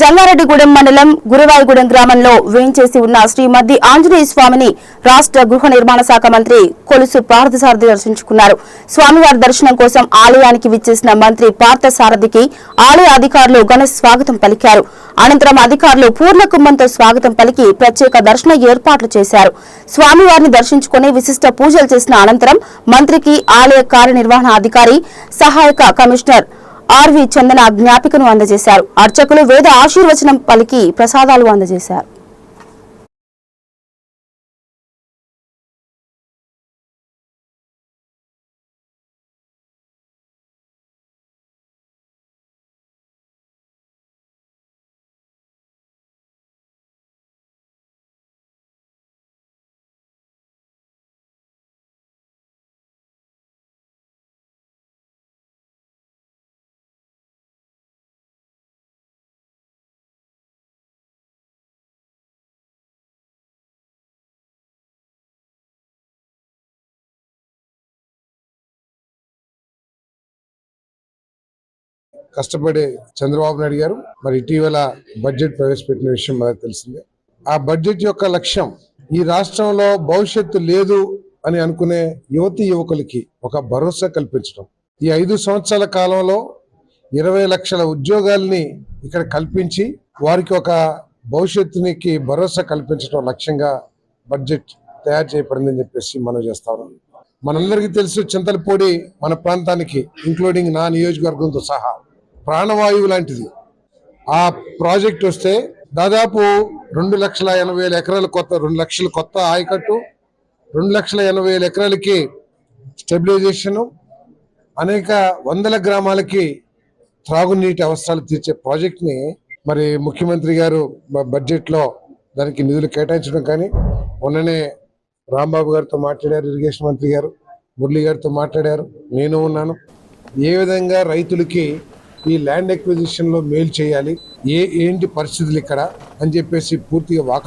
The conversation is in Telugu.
జంగారెడ్డిగూడెం మండలం గురువాయగూడెం గ్రామంలో వేయించేసి ఉన్న శ్రీమద్ది ఆంజనేయ స్వామిని రాష్ట్ర గృహ నిర్మాణ శాఖ మంత్రి కొలుసు పార్థసారథి దర్శించుకున్నారు. స్వామివారి దర్శనం కోసం ఆలయానికి విచ్చేసిన మంత్రి పార్థసారథికి ఆలయ అధికారులు ఘన స్వాగతం పలికారు. అనంతరం అధికారులు పూర్ణ కుంభంతో స్వాగతం పలికి ప్రత్యేక దర్శన ఏర్పాట్లు చేశారు. స్వామివారిని దర్శించుకుని విశిష్ట పూజలు చేసిన అనంతరం మంత్రికి ఆలయ కార్యనిర్వహణ అధికారి సహాయక కమిషనర్ ఆర్వి చందన జ్ఞాపికను అందజేశారు. అర్చకులు వేద ఆశీర్వచనం పలికి ప్రసాదాలు అందజేశారు. కష్టపడే చంద్రబాబు నాయుడు గారు మరి ఇటీవల బడ్జెట్ ప్రవేశపెట్టిన విషయం మనకు తెలిసిందే. ఆ బడ్జెట్ యొక్క లక్ష్యం ఈ రాష్ట్రంలో భవిష్యత్తు లేదు అని అనుకునే యువతి యువకులకి ఒక భరోసా కల్పించడం. ఈ ఐదు సంవత్సరాల కాలంలో ఇరవై లక్షల ఉద్యోగాల్ని ఇక్కడ కల్పించి వారికి ఒక భవిష్యత్తునికి భరోసా కల్పించడం లక్ష్యంగా బడ్జెట్ తయారు చేయబడిందని చెప్పేసి మనం చేస్తా ఉన్నాం. మనందరికీ తెలుసు చింతలపూడి మన ప్రాంతానికి ఇంక్లూడింగ్ నా నియోజకవర్గంతో సహా ప్రాణవాయువు లాంటిది. ఆ ప్రాజెక్ట్ వస్తే దాదాపు రెండు లక్షల ఎనభై వేల ఎకరాల కొత్త రెండు లక్షల కొత్త ఆయకట్టు రెండు లక్షల ఎనభై వేల ఎకరాలకి స్టెబిలైజేషను అనేక వందల గ్రామాలకి త్రాగునీటి అవసరాలు తీర్చే ప్రాజెక్ట్ని మరి ముఖ్యమంత్రి గారు బడ్జెట్లో దానికి నిధులు కేటాయించడం కానీ మొన్ననే రాంబాబు గారితో మాట్లాడారు ఇరిగేషన్ మంత్రి గారు మురళి గారితో మాట్లాడారు నేను ఉన్నాను. ఏ విధంగా రైతులకి ఈ ల్యాండ్ ఎక్విజిషన్లో మేలు చేయాలి. ఏ ఏంటి పరిస్థితులు ఇక్కడ అని చెప్పేసి పూర్తిగా వాక